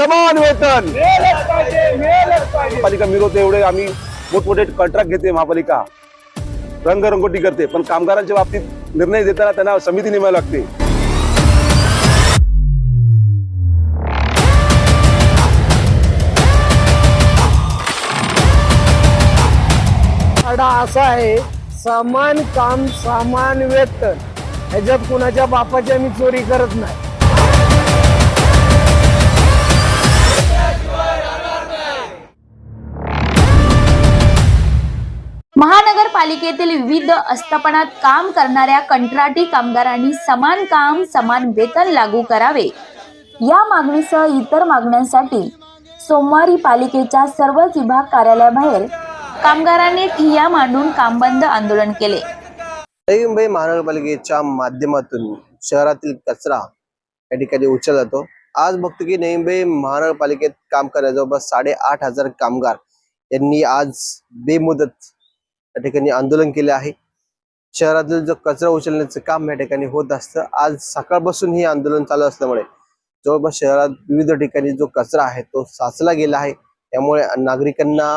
समान वेतन. महापालिका मिळवते एवढे आम्ही मोठमोठे कॉन्ट्रॅक्ट घेते महापालिका. रंगरंगोटी करते पण कामगारांच्या बाबतीत निर्णय देताना त्यांना समिती नेमावी लागते. असा आहे समान काम समान वेतन. ह्याच्यात कुणाच्या बापाची आम्ही चोरी करत नाही. महानगरपालिकेतील विविध आस्थापनात काम करणाऱ्या कंत्राटी कामगारांनी समान काम समान वेतन लागू करावे. या मागणीसह इतर मागण्यांसाठी सोमवारी पालिकेच्या सर्वच विभाग कार्यालयाबाहेर कामगारांनी ठिय्या मांडून कामबंद आंदोलन केले. नवी मुंबई महानगरपालिकेच्या माध्यमातून शहरातील कचरा या ठिकाणी उचलला जातो. आज बघतो की नवी मुंबई महानगरपालिकेत काम करणारे जवळपास साडेआठ हजार कामगार यांनी आज बेमुदत या ठिकाणी आंदोलन केले आहे. शहरातील जो कचरा उचलण्याचं काम या ठिकाणी होत असतं. आज सकाळपासून हे आंदोलन चालू असल्यामुळे जवळपास शहरात विविध ठिकाणी जो कचरा आहे तो साचला गेला आहे. त्यामुळे नागरिकांना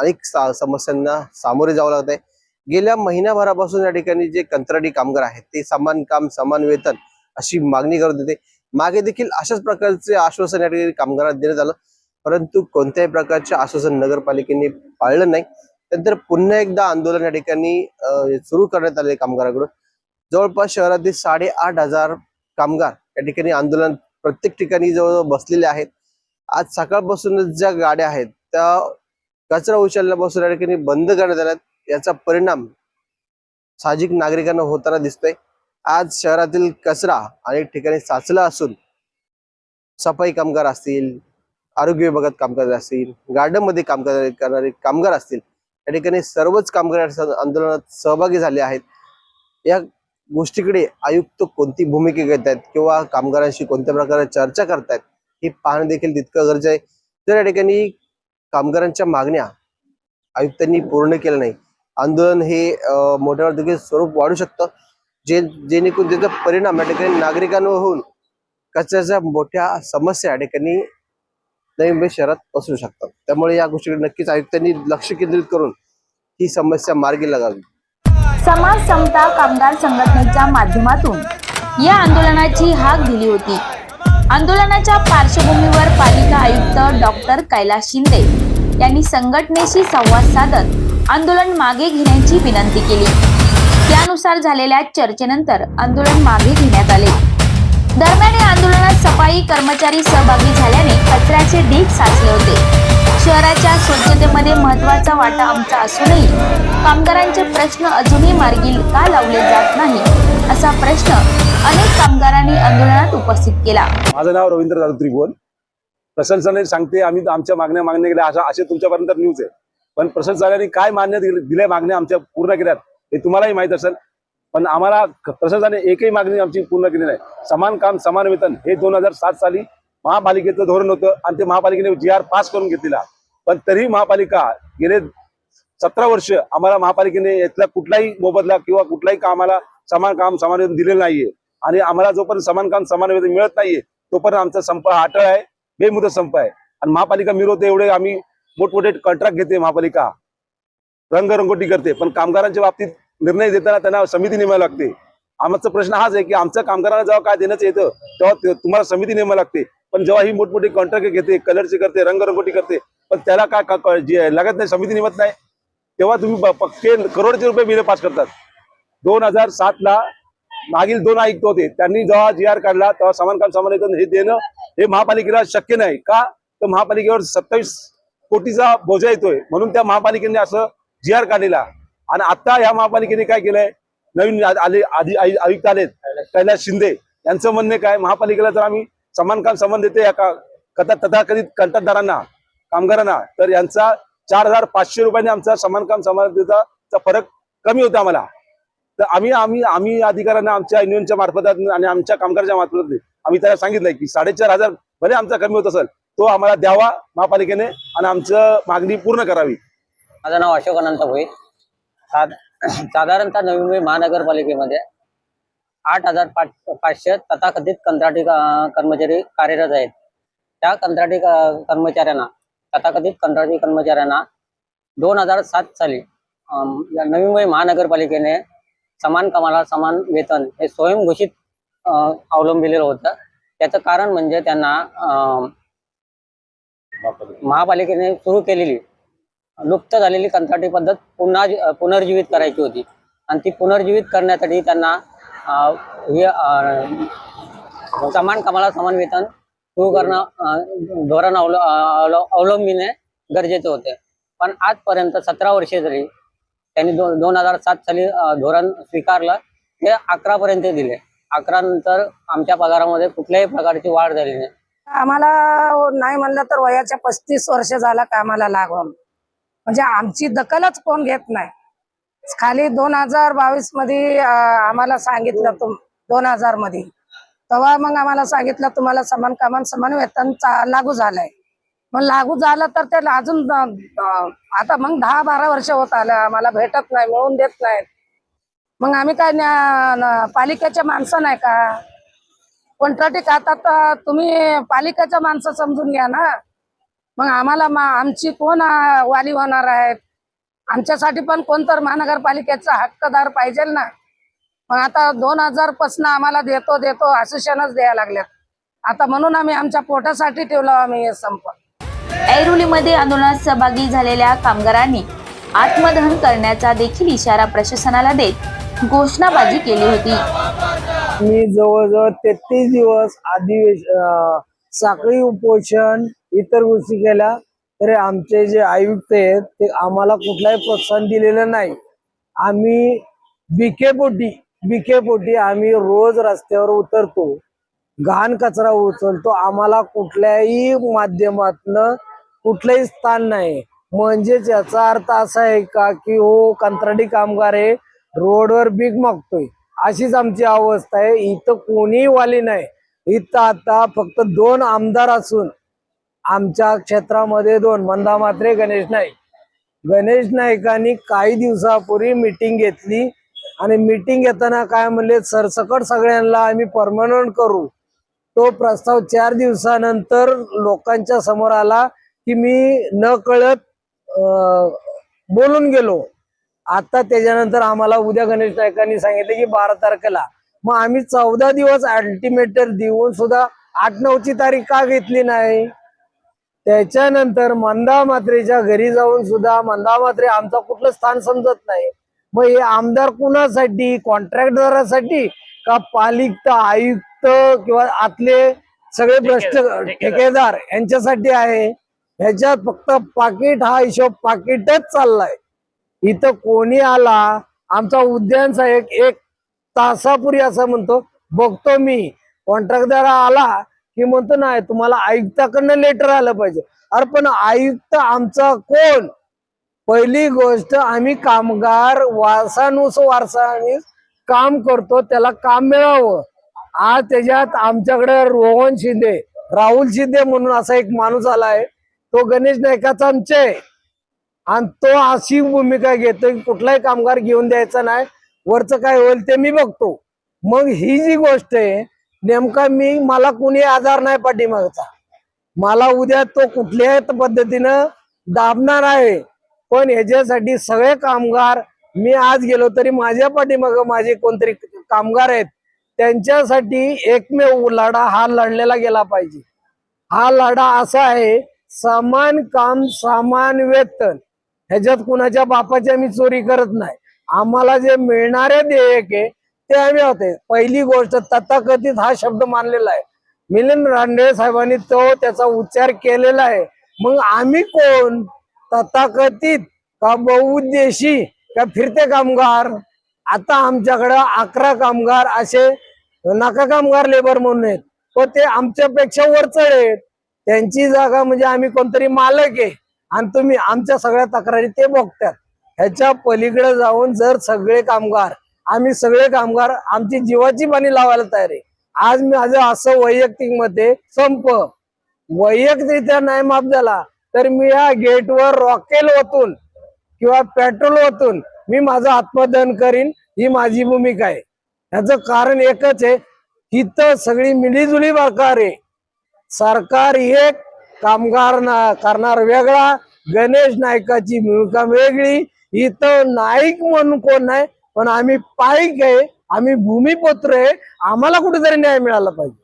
अनेक समस्यांना सामोरे जावं लागत आहे. गेल्या महिन्याभरापासून या ठिकाणी जे कंत्राटी कामगार आहेत ते समान काम समान वेतन अशी मागणी करत होते. मागे देखील अशाच प्रकारचे आश्वासन या ठिकाणी कामगारांना देण्यात आलं. परंतु कोणत्याही प्रकारचे आश्वासन नगरपालिकेने पाळलं नाही. नंतर पुन्हा एकदा आंदोलन या ठिकाणी सुरू करण्यात आले कामगारांकडून. जवळपास शहरातील साडेआठ हजार कामगार या ठिकाणी आंदोलन प्रत्येक ठिकाणी जवळजवळ बसलेले आहेत. आज सकाळपासूनच ज्या गाड्या आहेत त्या कचरा उचलण्यापासून या ठिकाणी बंद करण्यात आल्यात. याचा परिणाम साहजिक नागरिकांना होताना दिसतोय. आज शहरातील कचरा अनेक ठिकाणी साचला असून सफाई कामगार असतील आरोग्य विभागात काम करणारे असतील गार्डनमध्ये काम करणारे कामगार असतील या ठिकाणी सर्वच कामगार आंदोलनात सहभागी झाले आहेत. या गोष्टीकडे आयुक्त कोणती भूमिका घेत आहेत किंवा कामगारांशी कोणत्या प्रकारे चर्चा करतायत हे पाहणं देखील तितकं गरज आहे. तर या ठिकाणी कामगारांच्या मागण्या आयुक्तांनी पूर्ण केलं नाही आंदोलन हे मोठ्या देखील स्वरूप वाढू शकतं. जे जेणेकरून त्याचा परिणाम या ठिकाणी नागरिकांवर होऊन कचऱ्याच्या मोठ्या समस्या या ठिकाणी नवी मुंबई शहरात पसरू शकतात. त्यामुळे या गोष्टीकडे नक्कीच आयुक्तांनी लक्ष केंद्रित करून ही समस्या मार्गी लागावी. समाज समता कामगार संघटनेच्या माध्यमातून या आंदोलनाची हाक दिली होती. आंदोलनाच्या पार्श्वभूमीवर पालिका आयुक्त डॉक्टर कैलास शिंदे यांनी संघटनेशी संवाद साधत आंदोलन मागे घेण्याची विनंती केली. त्यानुसार झालेल्या चर्चेनंतर आंदोलन मागे घेण्यात आले. दरम्यान या आंदोलनात सफाई कर्मचारी सहभागी झाल्याने कचऱ्याचे ढीग साचले होते. शहराच्या स्वच्छतेमध्ये महत्त्वाचा वाटा आमचा असूनही कामगारांचे प्रश्न अजूनही मार्गी का लावले जात नाही असा प्रश्न अनेक कामगारांनी आंदोलनात उपस्थित केला. माझं नाव रवींद्र जाधव त्रिभुवन. प्रशासनाने सांगते आम्ही आमच्या मागण्या मागण्या केल्या अशा असे तुमच्यापर्यंत न्यूज आहे. पण प्रशासनाने काय मान्य दिले- दिल्या मागण्या आमच्या पूर्ण केल्यात हे तुम्हालाही माहीत असेल. पण आम्हाला प्रशासनाने एकही मागणी आमची पूर्ण केली नाही. समान काम समान वेतन हे दोन हजार सात साली महापालिकेचं धोरण होतं आणि ते महापालिकेने जी आर पास करून घेतलेला. पण तरीही महापालिका गेले सतरा वर्ष आम्हाला महापालिकेने यातला कुठलाही मोबदला किंवा कुठलाही कामाला समान काम समान वेतन दिलेलं नाहीये. आणि आम्हाला जोपर्यंत समान काम समान वेतन मिळत नाहीये तोपर्यंत आमचा संप हा अटळ आहे बेमुदत संप आहे. आणि महापालिका मिरवते एवढे आम्ही मोठमोठे कॉन्ट्रॅक्ट घेते महापालिका. रंगरंगोटी करते. पण कामगारांच्या बाबतीत निर्णय देताना त्यांना समिती नेमावी लागते. आमचा प्रश्न हाच आहे की आमच्या कामगारांना जेव्हा काय देण्याचं येतं तेव्हा तुम्हाला समिती नेमावी लागते. पण जेव्हा ही मोठमोठी कॉन्ट्रॅक्ट घेते कलरची करते रंगरंगोटी करते पण त्याला काय जे लागत नाही समिती नेमत नाही तेव्हा तुम्ही पक्के करोडचे रुपये बिले पास करतात. दोन हजार सातला मागील दोन आयुक्त होते. त्यांनी जेव्हा जी आर काढला तेव्हा समान काम समान येतं हे देणं हे महापालिकेला शक्य नाही. का? तर महापालिकेवर सत्तावीस कोटीचा बोजा येतोय. म्हणून त्या महापालिकेने असं जी आर काढलेला. आणि आता या महापालिकेने काय केलंय? नवीन आले आधी आयुक्त आलेत कैलास शिंदे. यांचं म्हणणे काय? महापालिकेला जर आम्ही समान काम समान देते या का कथा तथाकथित कंत्राटदारांना कामगारांना तर यांचा चार हजार पाचशे रुपयाने आमचा समान काम समान देताचा फरक कमी होता आम्हाला. तर आम्ही आम्ही आम्ही अधिकाऱ्यांना आमच्या युनियनच्या मार्फत आणि आमच्या कामगारच्या मार्फत आम्ही त्याला सांगितलंय की साडेचार हजार भले आमचा कमी होत असेल तो आम्हाला द्यावा महापालिकेने आणि आमचं मागणी पूर्ण करावी. माझं नाव अशोक अनंत भोईर. साधारणतः नवी मुंबई महानगरपालिकेमध्ये आठ हजार पाच पाचशे तथाकथित कंत्राटी कर्मचारी कार्यरत आहेत. त्या कंत्राटी कर्मचाऱ्यांना तथाकथित कंत्राटी कर्मचाऱ्यांना दोन हजार सात साली अं, नवी मुंबई महानगरपालिकेने समान कमाला समान वेतन हे स्वयंघोषित अं, अवलंबिलेलं होतं. त्याचं कारण म्हणजे त्यांना अं, महापालिकेने सुरू केलेली लुप्त झालेली कंत्राटी पद्धत पुन्हा पुनर्जीवित करायची होती. आणि ती पुनर्जीवित करण्यासाठी त्यांना हे समान कामाला समान वेतन सुरू करणं धोरण अवल अवलंबिणे गरजेचे होते. पण आजपर्यंत सतरा वर्षे जरी त्यांनी दो दोन हजार सात साली धोरण स्वीकारलं ते अकरा पर्यंत दिले. अकरा नंतर आमच्या पगारामध्ये कुठल्याही प्रकारची वाढ झाली नाही. आम्हाला नाही म्हणलं तर वयाच्या पस्तीस वर्ष झाला कामाला लागून. म्हणजे आमची दखलच कोण घेत नाही. खाली दोन हजार बावीसमध्ये आम्हाला सांगितलं तुम दोन हजारमध्ये तेव्हा मग आम्हाला सांगितलं तुम्हाला समान कामान समान वेतन चा- लागू झालंय. मग लागू झालं तर ते अजून आता मग दहा बारा वर्ष होत आलं. आम्हाला भेटत नाही मिळवून देत नाहीत. मग आम्ही काय न्या- माणसं नाही का? कंत्राटी आता तर तुम्ही पालिकेच्या माणसं समजून घ्या ना. मग आम्हाला मा आमची कोण वाली होणार आहेत? आमच्यासाठी पण कोणतर महानगरपालिकेचा हक्कदार पाहिजे ना? मग आता दोन हजार पासन आम्हाला देतो देतो आश्वासनच द्यायला लागल्यात आता म्हणून आम्ही आमच्या पोटासाठी ठेवलो आम्ही संप. ऐरोलीमध्ये आंदोलनात सहभागी झालेल्या कामगारांनी आत्मदहन करण्याचा देखील इशारा प्रशासनाला देत घोषणाबाजी केली होती. मी जवळजवळ तेहतीस दिवस अधिवेश अं, साखळी उपोषण इतर गोष्टी केल्या तरी आमचे जे आयुक्त आहेत ते आम्हाला कुठलाही प्रोत्साहन दिलेलं नाही. आम्ही बिके पोटी बिके पोटी आम्ही रोज रस्त्यावर उतरतो. घाण कचरा उचलतो. आम्हाला कुठल्याही माध्यमातनं कुठलंही स्थान नाही. म्हणजेच याचा अर्थ असा आहे का की हो कंत्राटी कामगार आहे रोडवर भीक मागतोय. अशीच आमची अवस्था आहे. इथं कोणीही वाली नाही. इथं आता फक्त दोन आमदार असून आमच्या क्षेत्रामध्ये दोन मंदा मात्रे गणेश नाईक. गणेश नाईकांनी काही दिवसापूर्वी मिटिंग घेतली आणि मिटिंग घेताना काय म्हणले सरसकट सगळ्यांना आम्ही परमनंट करू. तो प्रस्ताव चार दिवसानंतर लोकांच्या समोर आला की मी न कळत बोलून गेलो. आता त्याच्यानंतर आम्हाला उद्या गणेश नायकांनी सांगितले की बारा तारखेला. मग आम्ही चौदा दिवस अल्टिमेटर देऊन सुद्धा आठ नऊची तारीख का घेतली नाही? त्याच्यानंतर मंदा मात्रेच्या घरी जाऊन सुद्धा मंदा मात्रे आमचा कुठलं स्थान समजत नाही. मग हे आमदार कुणासाठी? कॉन्ट्रॅक्टदारासाठी? का पालिक आयुक्त किंवा आतले सगळे भ्रष्ट ठेकेदार. यांच्यासाठी आहे? ह्याच्यात फक्त पाकिट हा हिशोब पाकिटच चाललाय. इथं कोणी आला? आमचा उद्यान साहेब एक तासापूर्वी असं म्हणतो बघतो मी. कॉन्ट्रॅक्टदार आला हे म्हणतो नाही तुम्हाला आयुक्ताकडनं लेटर आलं पाहिजे. अरे पण आयुक्त आमचा कोण? पहिली गोष्ट आम्ही कामगार वारसानुस वारसाने काम करतो त्याला काम मिळावं. आज त्याच्यात आमच्याकडे रोहन शिंदे राहुल शिंदे म्हणून असा एक माणूस आलाय तो गणेश नायकाचा आमचे आहे. आणि तो अशी भूमिका घेतो की कुठलाही कामगार घेऊन द्यायचा नाही. वरचं काय होईल ते मी बघतो. मग ही जी गोष्ट आहे नेमका मी मला कुणी आजार नाही पाठीमागचा. मला उद्या तो कुठल्याही पद्धतीनं दाबणार आहे. पण ह्याच्यासाठी सगळे कामगार मी आज गेलो तरी माझ्या पाठीमाग माझे कोणतरी कामगार आहेत त्यांच्यासाठी एकमेव लढा हा लढलेला गेला पाहिजे. हा लढा असा आहे समान काम समान वेतन. ह्याच्यात कुणाच्या बापाची मी चोरी करत नाही. आम्हाला जे मिळणारे देयक आहे ते आम्ही होते. पहिली गोष्ट तथाकथित हा शब्द मानलेला आहे. मिलिंद रांडे साहेबांनी तो त्याचा उच्चार केलेला आहे. मग आम्ही कोण? तथाकथित का बहुउद्देशी का फिरते कामगार? आता आमच्याकडं अकरा कामगार असे नाका कामगार लेबर म्हणून आहेत. व ते आमच्यापेक्षा वरचढ आहेत. त्यांची जागा म्हणजे आम्ही कोणतरी मालक आहे. आणि तुम्ही आमच्या सगळ्या तक्रारी ते बघतात. ह्याच्या पलीकडे जाऊन जर सगळे कामगार आम्ही सगळे कामगार आमची जीवाची पाणी लावायला तयार आहे. आज मी माझं असं वैयक्तिक मते संप. वैयक्तिकरित्या नाही माफ झाला तर मी या गेटवर रॉकेल ओतून किंवा पेट्रोल ओतून मी माझं आत्मदहन करीन ही माझी भूमिका आहे. ह्याचं कारण एकच आहे इथं सगळी मिलीजुली प्रकार आहे. सरकार एक कामगार ना- करणार वेगळा गणेश नायकाची भूमिका वेगळी इथं नाईक म्हणून कोण नाही पण आम्ही पाईक आहे आम्ही भूमिपुत्र आहे आम्हाला कुठेतरी न्याय मिळाला पाहिजे.